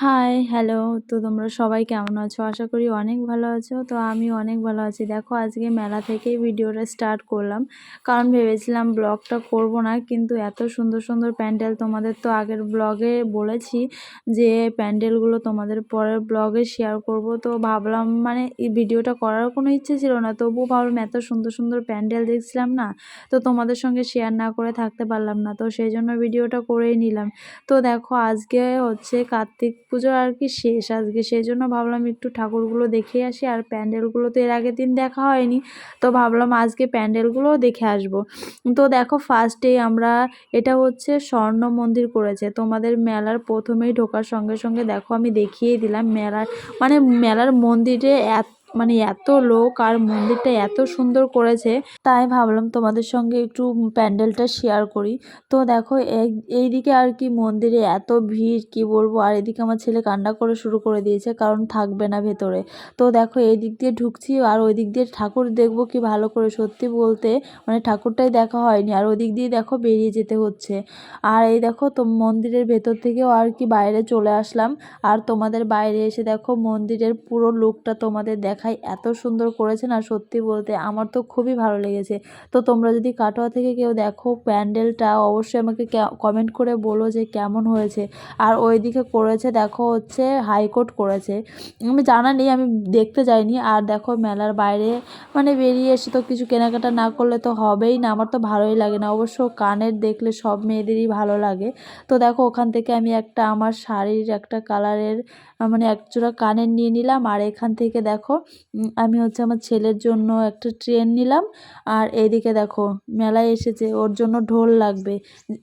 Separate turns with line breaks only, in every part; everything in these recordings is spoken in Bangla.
High, hello. তো তোমরা সবাই কেমন আছো? আশা করি অনেক ভালো আছো। তো আমি অনেক ভালো আছি। দেখো আজকে মেলা থেকেই ভিডিওটা স্টার্ট করলাম। কারণ ভেবেছিলাম ব্লগটা করব না। কিন্তু এত সুন্দর, সুন্দর প্যান্ডেল তোমাদের তো আগের ব্লগে বলেছি যে প্যান্ডেলগুলো তোমাদের পরের ব্লগে শেয়ার করব। তো ভাবলাম মানে ভিডিওটা করার কোনো ইচ্ছে ছিল না। তবুও ভাবলাম এত সুন্দর, সুন্দর প্যান্ডেল দেখছিলাম না। তো তোমাদের সঙ্গে শেয়ার না করে থাকতে পারলাম না। তো সেই জন্য ভিডিওটা করেই নিলাম। তো দেখো আজকে হচ্ছে কার্তিক পুজো আর কি শেষ। আজকে সেই জন্য ভাবলাম একটু ঠাকুরগুলো দেখে আসি। আর প্যান্ডেলগুলো তো এর আগের দিন দেখা হয়নি। তো ভাবলাম আজকে প্যান্ডেলগুলোও দেখে আসব। তো দেখো ফার্স্টেই আমরা এটা হচ্ছে স্বর্ণ মন্দির করেছে। তোমাদের মেলার প্রথমেই ঢোকার সঙ্গে সঙ্গে দেখো আমি দেখিয়ে দিলাম মেলার মানে মেলার মন্দিরে এত মানে এত লোক আর মন্দিরটা এত সুন্দর করেছে, তাই ভাবলাম তোমাদের সঙ্গে একটু প্যান্ডেলটা শেয়ার করি। তো দেখো, এই দিকে আর কি মন্দিরে এত ভিড়, কি বলব? আর এদিকে আমার ছেলে কান্না করে শুরু করে দিয়েছে, কারণ থাকবে না ভেতরে। তো দেখো এই দিক দিয়ে ঢুকছি আর ওই দিক দিয়ে ঠাকুর দেখব কি ভালো করে, সত্যি বলতে মানে ঠাকুরটাই দেখা হয়নি। আর ওই দিক দিয়ে দেখো বেরিয়ে যেতে হচ্ছে। আর এই দেখো, তো মন্দিরের ভেতর থেকেও আর কি বাইরে চলে আসলাম। আর তোমাদের বাইরে এসে দেখো মন্দিরের পুরো লুকটা তোমাদের দেখ দেখায় এত সুন্দর করেছে না সত্যি বলতে আমার তো খুবই ভালো লেগেছে। তো তোমরা যদি কাটোয়া থেকে কেউ দেখো প্যান্ডেলটা, অবশ্যই আমাকে কমেন্ট করে বলো যে কেমন হয়েছে। আর ওইদিকে করেছে, দেখো হচ্ছে হাইকোর্ট করেছে। আমি জানা নেই, আমি দেখতে যাইনি। আর দেখো মেলার বাইরে মানে বেরিয়ে এসে তো কিছু কেনাকাটা না করলে তো হবেই না, আমার তো ভালোই লাগে না। অবশ্য কানের দেখলে সব মেয়েদেরই ভালো লাগে। তো দেখো ওখান থেকে আমি একটা, আমার শাড়ির একটা কালারের মানে একজোড়া কানের নিয়ে নিলাম। আর এখান থেকে দেখো আমি হচ্ছে আমার ছেলের জন্য একটা ট্রেন নিলাম। আর এইদিকে দেখো, মেলায় এসেছে, ওর জন্য ঢোল লাগবে।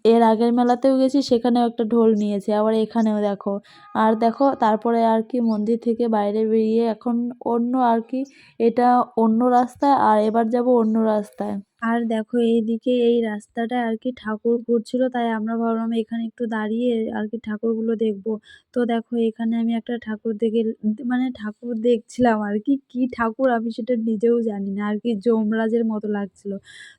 এর আগের মেলাতেও গেছি, সেখানেও একটা ঢোল নিয়েছে, আবার এখানেও দেখো। আর দেখো, তারপরে আর কি মন্দির থেকে বাইরে বেরিয়ে এখন অন্য আর কি, এটা অন্য রাস্তায়, আর এবার যাব অন্য রাস্তায়। আর দেখো এইদিকে এই রাস্তাটায় আর কি ঠাকুর ঘুরছিল, তাই আমরা ভাবলাম এখানে একটু দাঁড়িয়ে আর কি ঠাকুরগুলো দেখব। তো দেখো এখানে আমি একটা ঠাকুর দেখে মানে ঠাকুর দেখছিলাম আর কি কি ঠাকুর আমি সেটা নিজেও জানি না, আর কি যমরাজের মতো লাগছিল।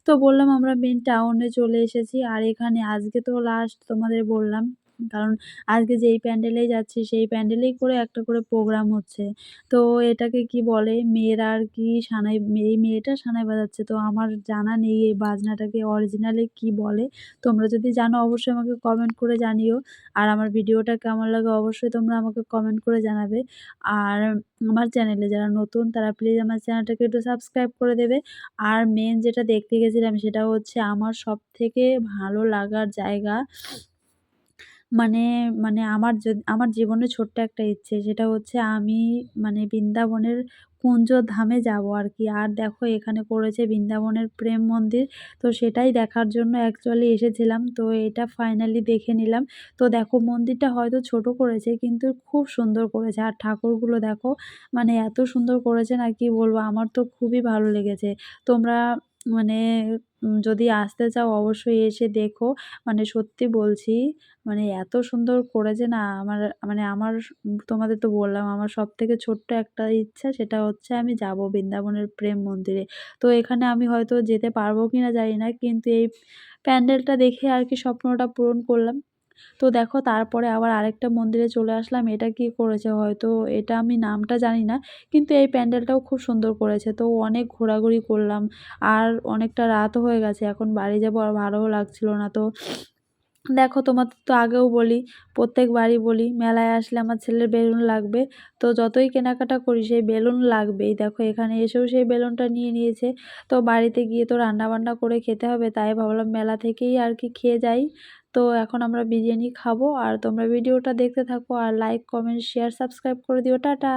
তো বললাম আমরা মেন টাউনে চলে এসেছি, আর এখানে আজকে তো লাস্ট তোমাদের বললাম কারণ আজকে যেই প্যান্ডেলেই যাচ্ছি, সেই প্যান্ডেলেই করে একটা করে প্রোগ্রাম হচ্ছে। তো এটাকে কি বলে? মেয়েরা আর কি সানাই, এই মেয়েটা সানাই বাজাচ্ছে। তো আমার জানা নেই এই বাজনাটাকে অরিজিনালি কি বলে। তোমরা যদি জানো, অবশ্যই আমাকে কমেন্ট করে জানিও। আর আমার ভিডিওটা কেমন লাগে, অবশ্যই তোমরা আমাকে কমেন্ট করে জানাবে। আর আমার চ্যানেলে যারা নতুন, তারা প্লিজ আমার চ্যানেলটাকে একটু সাবস্ক্রাইব করে দেবে। আর মেন যেটা দেখতে গেছিলাম, সেটা হচ্ছে আমার সব থেকে ভালো লাগার জায়গা মানে মানে আমার আমার জীবনে ছোট্ট একটা ইচ্ছে, সেটা হচ্ছে আমি মানে বৃন্দাবনের কুঞ্জ ধামে যাব আর কি আর দেখো এখানে করেছে বৃন্দাবনের প্রেম মন্দির, তো সেটাই দেখার জন্য অ্যাকচুয়ালি এসেছিলাম। তো এটা ফাইনালি দেখে নিলাম। তো দেখো মন্দিরটা হয়তো ছোট করেছে, কিন্তু খুব সুন্দর করেছে। আর ঠাকুরগুলো দেখো মানে এত সুন্দর করেছে না কি বলব, আমার তো খুবই ভালো লেগেছে। তোমরা মানে যদি আসতে চাও অবশ্যই এসে দেখো। মানে সত্যি বলছি মানে এত সুন্দর করেছে না আমার মানে আমার তোমাদের তো বললাম, আমার সব থেকে ছোট্ট একটা ইচ্ছা সেটা হচ্ছে আমি যাব বৃন্দাবনের প্রেম মন্দিরে। তো এখানে আমি হয়তো যেতে পারব কি না জানি না, কিন্তু এই প্যান্ডেলটা দেখে আর কি স্বপ্নটা পূরণ করলাম। তো দেখো তারপরে আবার আরেকটা মন্দিরে চলে আসলাম, এটা কি করেছে হয়তো এটা আমি নামটা জানি না, কিন্তু এই প্যান্ডেলটাও খুব সুন্দর করেছে। তো অনেক ঘোরাঘুরি করলাম, আর অনেকটা রাতও হয়ে গেছে, এখন বাড়ি যাব আর ভালোও লাগছিল না। তো দেখো তোমাদের তো আগেও বলি প্রত্যেকবারই বলি, মেলায় আসলে আমার ছেলের বেলুন লাগবে। তো যতই কেনাকাটা করি সেই বেলুন লাগবেই। দেখো এখানে এসেও সেই বেলুনটা নিয়ে নিয়েছে, তো বাড়িতে গিয়ে তো রান্নাবান্না করে খেতে হবে, তাই ভাবলাম মেলা থেকেই আর কি খেয়ে যাই। তো এখন আমরা বিরিয়ানি খাব আর তোমরা ভিডিওটা দেখতে থাকো আর লাইক কমেন্ট শেয়ার সাবস্ক্রাইব করে দিও। টাটা!